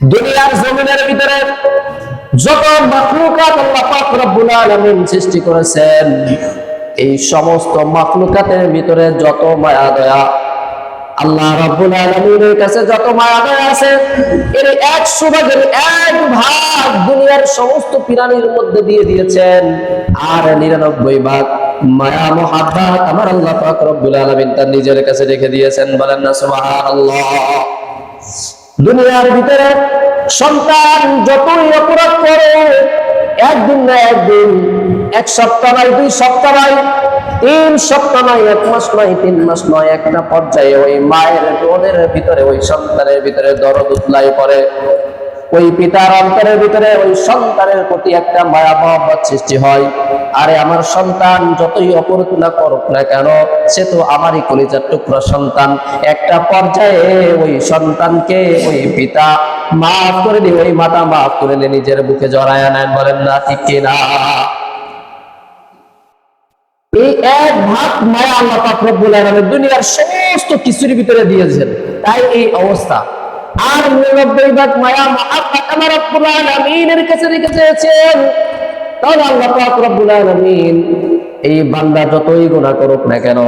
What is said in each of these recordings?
দুনিয়ার জমিনের ভিতরে যত মাখলুকাত আল্লাহ পাক রব্বুল আলামিন সৃষ্টি করেছেন, এই সমস্ত মাখলুকাতের ভিতরে যত মায়া দয়া, আল্লাহ রাব্বুল আলামিনের কাছে যত মায়া দয়া আছে, এর এক ভাগের এক ভাগ দুনিয়ার সমস্ত প্রাণীর মধ্যে দিয়ে দিয়েছেন। আর নিরানব্বই ভাগ মায়া, মহাব্বাত আমার আল্লাহ পাক রব্বুল আলামিন তার নিজের কাছে রেখে দিয়েছেন। বলেন না, সুবহানাল্লাহ। দুনিয়ার ভিতরে সন্তান যতই অপরাধ করে, একদিন না একদিন, এক সপ্তাহ নয়, দুই সপ্তাহ নয়, তিন সপ্তাহ নয়, এক মাস নয়, তিন মাস নয়, একটা পর্যায়ে ওই মায়ের বোনের ভিতরে, ওই সন্তানের ভিতরে দরদ উৎলাই পড়ে। ওই পিতার অন্তরের ভিতরে ওই সন্তানের প্রতি একটা মায়া মহব্বত সৃষ্টি হয়। আরে আমার সন্তান যতই অপরাধ না করুক না কেন, সে তো আমারই কলিজার টুকরা সন্তান। একটা পর্যায়ে ওই সন্তানকে ওই পিতা মাফ করে দিয়ে, ওই মাতা মাফ করে দিয়ে নিজের বুকে জড়ায় নেন বলেন, না, ঠিক কিনা এই এক ভাগ মায়া আল্লাহ পাক রব্বুল আলামিন দুনিয়ার সমস্ত কিছুর ভিতরে দিয়েছেন। তাই এই অবস্থা। আর নিরানব্বই ভাগ মায়া মহাব্বত আমার রব্বুল আলামিনের কাছে রেখে চেয়েছেন তাহলে আল্লাহ পাক রব্বুল আলামিন এই বান্দা যতই গুনাহ করুক না কেন,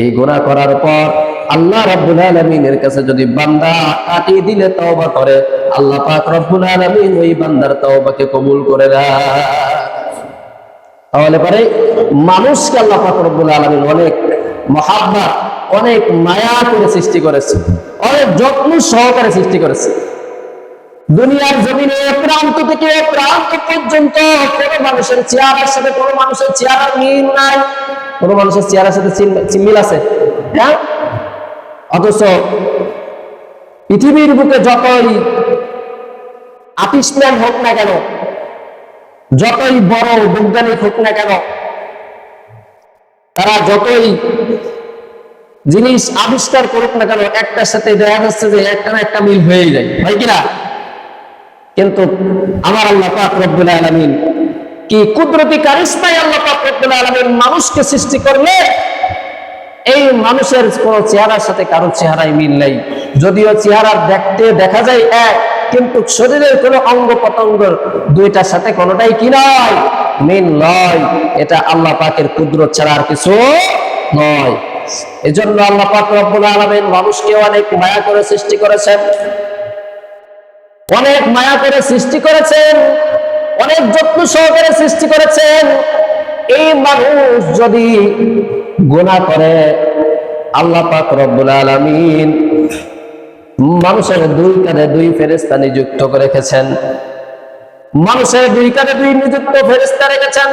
এই গুনাহ করার পর আল্লাহ রাব্বুল আলামিনের কাছে যদি বান্দা কাটিয়ে দিলে তওবা করে, আল্লাহ পাক রব্বুল আলামিন ওই বান্দার তওবাকে কবুল করে দেয় তাহলে পরে মানুষকে আল্লাহ পাক রব্বুল আলামিন অনেক মহাব্বত অনেক মায়া করে সৃষ্টি করেছে। অনেক যত্ন সহকারে সৃষ্টি করেছে। দুনিয়ার জমিনে প্রান্ত থেকে প্রান্ত পর্যন্ত কোন মানুষের চেহারার সাথে কোন মানুষের চেহারার মিল নাই। কোন মানুষের চেহারার সাথে মিল আছে। হ্যাঁ? অথচ পৃথিবীর বুকে যতই আপিসম্যান হোক না কেন, যতই বড় বৈজ্ঞানিক হোক না কেন, তারা যতই জিনিস আবিষ্কার করুক না কেন, একটার সাথে দেখা যাচ্ছে যে একটা না একটা মিল হয়ে যায়, হয় কিনা কিন্তু আমার আল্লাহ পাক রব্বুল আলামিন কি কুদরতি কারিশমায় আল্লাহ পাক রব্বুল আলামিন মানুষকে সৃষ্টি করলে এই মানুষের কোন চেহারার সাথে কারোর চেহারায় মিল নেই। যদিও চেহারা দেখতে দেখা যায় এক, কিন্তু শরীরের কোনো অঙ্গ প্রত্যঙ্গ দুইটার সাথে কোনোটাই কি নয়? মিল নয়। এটা আল্লাহ পাকের কুদরত ছাড়া আর কিছু নয়। এজন্য আল্লাহ পাক রব্বুল আলামিন মানুষকে অনেক মায়া করে সৃষ্টি করেছেন। অনেক মায়া করে সৃষ্টি করেছেন। অনেক যত্ন সহকারে সৃষ্টি করেছেন। এই মানুষ যদি গুনাহ করে, আল্লাহ পাক রব্বুল আলামিন মানুষের দুই কাঁধে দুই ফেরেস্তা নিযুক্ত রেখেছেন। মানুষের দুই কাঁধে দুই নিযুক্ত ফেরেস্তা রেখেছেন।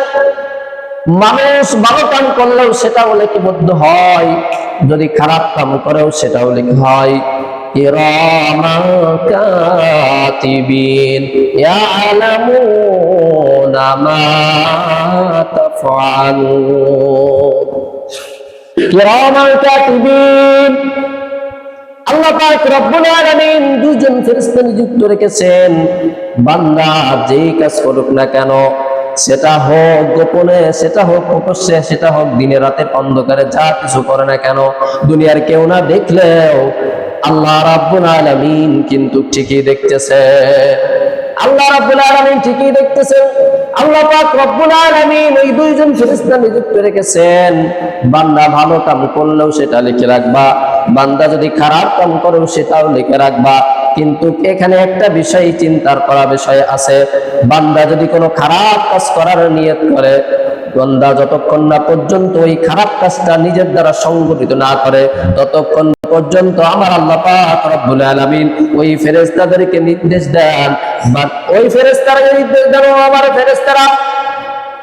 মানুষ ভালো কাম করলেও সেটা সেটাও লিপিবদ্ধ হয়। যদি খারাপ কাম করেও সেটাও লিখি হয়। দুজন ফেরেশতা নিযুক্ত রেখেছেন। বান্দা যেই কাজ করুক না কেন সেটা হোক গোপনে, সেটা হোক প্রকাশ্যে, সেটা হোক দিনে রাতের অন্ধকারে, যা কিছু করে না কেন, দুনিয়ার কেউ না দেখলেও আল্লাহ রাব্বুল আলামিন কিন্তু ঠিকই দেখতেছে। আল্লাহ রাব্বুল আলামিন ঠিকই দেখতেছেন। আল্লাহ পাক আলামিন ওই দুইজন ফেরেশতা নিযুক্ত রেখেছেন। বান্দা ভালো কাম করলেও সেটা লিখে রাখবা। বান্দা যদি খারাপ কাম করেও সেটাও লিখে রাখবা। কিন্তু এখানে একটা বিষয় চিন্তার করা বিষয় আছে। বান্দা যদি কোনো খারাপ কাজ করার নিয়ত করে, বান্দা যতক্ষণ না পর্যন্ত ওই খারাপ কাজটা নিজের দ্বারা সংগঠিত না করে, ততক্ষণ পর্যন্ত আমার আল্লাহ পাক রব্বুল আলামিন ওই ফেরেশতাদেরকে নির্দেশ দেন। বা ওই ফেরেশতারা নির্দেশ দেন আমার ফেরেশতারা,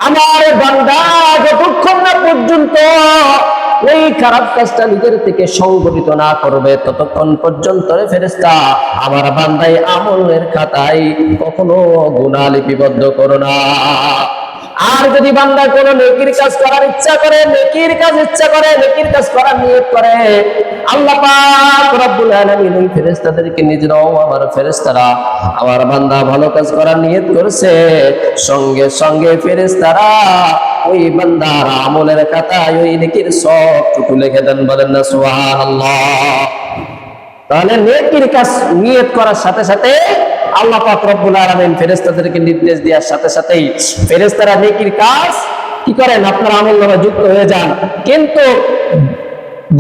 আমার বান্দা যতক্ষণ না পর্যন্ত ওই খারাপ কাজটা নিজের থেকে সংগঠিত না করবে, ততক্ষণ পর্যন্ত রে ফেরেশতা, আমার বান্দাই আমলের খাতায় কখনো গুনাহ লিপিবদ্ধ করো না। আর যদি বান্দা কোনো নেকির কাজ করার ইচ্ছা করে, নেকির কাজ ইচ্ছা করে, নেকির কাজ করার নিয়ত করে, আল্লাহ পাক রব্বুল আলামিন ওই ফেরেশতাদেরকে নিজেরাও আমার ফেরেশতারা, আমার বান্দা ভালো কাজ করার নিয়ত করেছে। সঙ্গে সঙ্গে ফেরেশতারা ওই বান্দার আমলের খাতায় ওই নেকির সবটুকু লিখে দেন, বলেন না, সুবহানাল্লাহ। তাহলে নেকির কাজ নিয়ত করার সাথে সাথে আল্লাহ পাক রব্বুল আলামিন ফেরেশতাদেরকে নির্দেশ দেওয়ার সাথে সাথেই ফেরেশতারা নেকির কাজ কি করেন? আপনার আমল নামে যুক্ত হয়ে যান। কিন্তু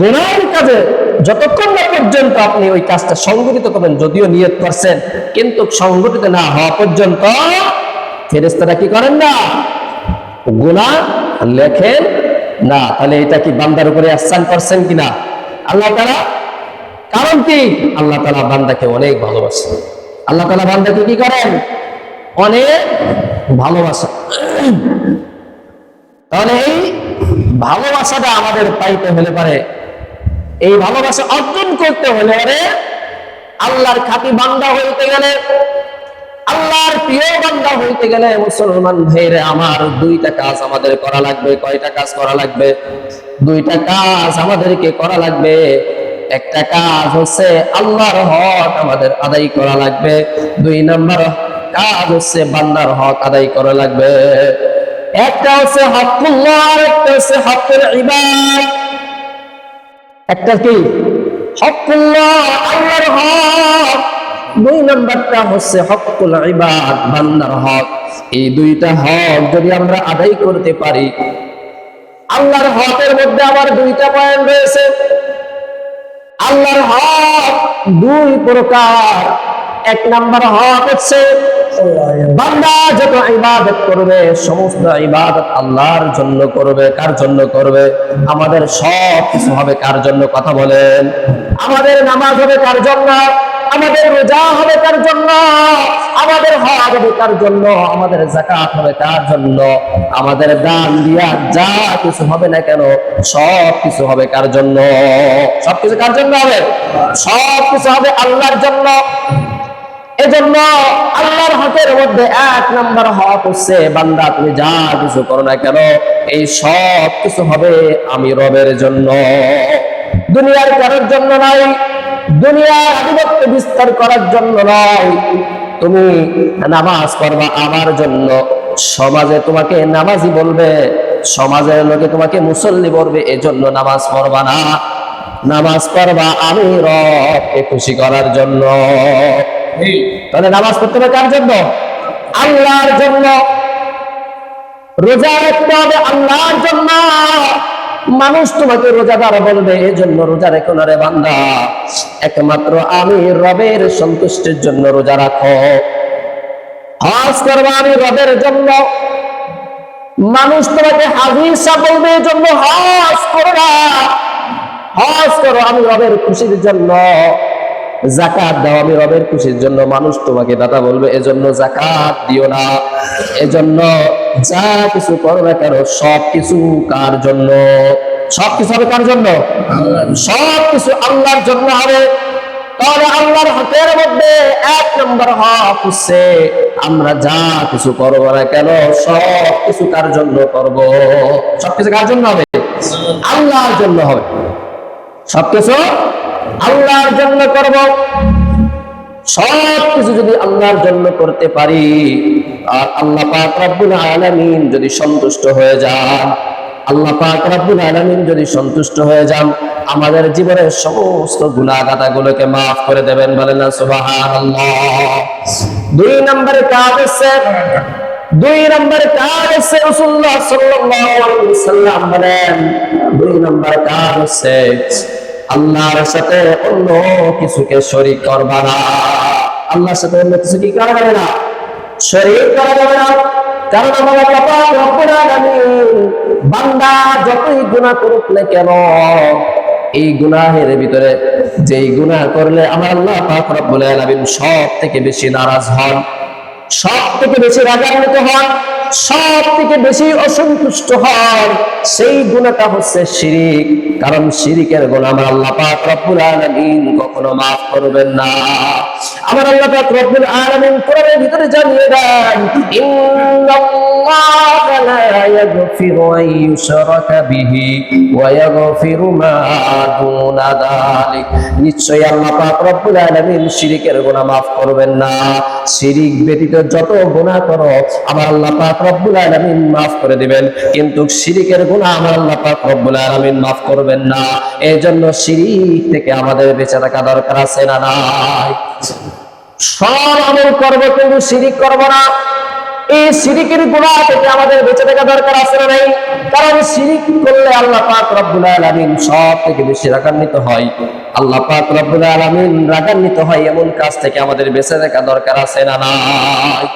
গুনাহের কাজে যতক্ষণ না পর্যন্ত আপনি ওই কাজটা সংগঠিত করবেন, যদিও নিয়ত করছেন, কিন্তু সংগঠিত না হওয়া পর্যন্ত ফেরেশতারা কি করেন না? গুনাহ লেখেন না। তাহলে এটা কি বান্দার উপরে আহসান করছেন কিনা? আল্লাহ তারা কারণ কি? আল্লাহ তালা বান্দাকে অনেক ভালোবাসেন। আল্লাহ তালা বান্দাকে কি করেন? অনেক ভালোবাসা। তাহলে এই ভালোবাসাটা আমাদের পাইতে হলে পারে। এই ভালোবাসা অর্জন করতে হলে পারে আল্লাহর খাতি বান্দা হইতে গেলে, আল্লাহর প্রিয় বান্দা হইতে গেলে মুসলমান ভাইরে আমার দুইটা কাজ আমাদের করা লাগবে। কয়টা কাজ করা লাগবে? দুইটা কাজ আমাদেরকে করা লাগবে। একটা কাজ হচ্ছে আল্লাহর হক আমাদের আদায় করা লাগবে। দুই নাম্বার কাজ হচ্ছে বান্দার হক আদায় করা লাগবে। একটা হচ্ছে হকুল্লাহ একটা হচ্ছে হকের ইবাদ। একটা কি? হকুল্লাহ আল্লাহর হক। দুই নাম্বারটা হচ্ছে হকুল ইবাদ, বান্দার হক। এই দুইটা হক যদি আমরা আদায় করতে পারি, আল্লাহর হকের মধ্যে আমার দুইটা পয়েন্ট রয়েছে। আল্লাহর হক দুই প্রকার। এক নাম্বার হক হচ্ছে, বান্দা যত ইবাদত করবে, সমস্ত ইবাদত আল্লাহর জন্য করবে। কার জন্য করবে? আমাদের সব কিছু হবে কার জন্য কথা বলেন। আমাদের নামাজ হবে কার জন্য? আমাদের রোজা হবে কার জন্য? হবে কার জন্য, আমাদের জাকাত হবে কার জন্য, আমাদের দান দিয়া যা কিছু হবে না কেন, সব কিছু হবে কার জন্য? সব কিছু কার জন্য হবে? সব কিছু হবে আল্লাহর জন্য। এজন্য আল্লাহর হকের মধ্যে এক হক হচ্ছে বান্দা, তুমি যা কিছু করো না কেন, এই সব কিছু হবে আমি রবের জন্য। দুনিয়ার কারোর জন্য নয় দুনিয়ার আধিপত্য বিস্তার করার জন্য নয় তুমি নামাজ পড়বা আমার জন্য। সমাজে তোমাকে নামাজি বলবে, সমাজের লোকে তোমাকে মুসল্লি বলবে, এজন্য নামাজ পড়বা না। নামাজ পড়বা আমি রবকে খুশি করার জন্য। তাহলে নামাজ পড়তে হবে কার জন্য? আল্লাহর জন্য। রোজা রাখতে হবে আল্লাহর জন্য। মানুষ তোমাকে রোজাদার বলবে এই জন্য রোজা রেখো না রে বান্দা। একমাত্র আমি রবের সন্তুষ্টির জন্য রোজা রাখো। হজ করব আমি রবের জন্য। মানুষ তোমাকে হাজিসা বলবে এই জন্য হজ করো না। হজ করো, আমি রবের খুশির জন্য। জাকাত দাও আমি রবের খুশির জন্য। মানুষ তোমাকে দাদা বলবে এজন্য জাকাত দিও না। এজন্য যা কিছু করো না কেন সব কিছু কার জন্য? সব কিছু হবে কার জন্য? সব কিছু আল্লাহর জন্য হবে। তাহলে আল্লাহর হকের মধ্যে এক নম্বর হক হচ্ছে আমরা যা কিছু করব না কেন সব কিছু কার জন্য করব? সব কিছু কার জন্য হবে? আল্লাহর। জন্য হবে। সবকিছু আল্লাহর জন্য করব। সব কিছু যদি আল্লাহর জন্য করতে পারি, আর আল্লাহ পাক রব্বুল আলামিন যদি সন্তুষ্ট হয়ে যান, আল্লাহ পাক রব্বুল আলামিন যদি সন্তুষ্ট হয়ে যান, আমাদের জীবনের সমস্ত গুনাহগাতা গুলোকে মাফ করে দেবেন, বলেন সুবহানাল্লাহ। দুই নম্বরে কাজ হচ্ছে, দুই নম্বর কাজ হচ্ছে রাসূলুল্লাহ সাল্লাল্লাহু আলাইহি ওয়াসাল্লাম বলেন, দুই নম্বর কাজ হচ্ছে আল্লাহর সাথে অন্য কিছুকে শরীক করবা না। আল্লাহর সাথে অন্য কিছু কি করা যাবে না? শরীক করা যাবে না। কারণ আমার পাক রব্বুল বান্দা যতই গুনাহ করুক না কেন, এই গুনাহের ভিতরে যেই গুনাহ করলে আমার আল্লাহ পাক রব্বুল আলামিন সব থেকে বেশি নারাজ হন সব থেকে বেশি রাগান্বিত হন। সব থেকে বেশি অসন্তুষ্ট হন সেই গুণাটা হচ্ছে শিরিক। কারণ শিরিকের গুণ আমার আল্লাহ পাক রব্বুল আলামিন কখনো মাফ করবেন না। আমার আল্লাহ পাক রব্বুল আলামিন কোরআনের ভিতরে জানিয়ে দেন, ইন্নাল্লাহা লা ইয়াগফিরু আন ইউশরাকা বিহি ওয়া ইয়াগফিরু মা দুনা যালিক। নিশ্চয়ই আল্লাহ পাক রব্বুল আলামিন শিরিকের গুনাহ মাফ করবেন না। শিরিক ব্যতীত যত গুনাহ করো, আমার আল্লাহ পাক রব্বুল করে দিবেন। কিন্তু আমার আল্লাহ পাক রব্বুল করবেন না। এই জন্য থেকে আমাদের বেঁচে থাকা দরকার আছে না নাই? সব আমল করব কিন্তু করব না। এই গুণা থেকে আমাদের বেঁচে থাকা দরকার আছে না নাই? কারণ শিরিক করলে আল্লাহ পাক রব্বুল আলামিন সব থেকে বেশি রাগান্বিত হয়। আল্লাহ পাক রব্বুল আলামিন রাগান্বিত হয় এমন কাজ থেকে আমাদের বেঁচে থাকা দরকার আছে না নাই?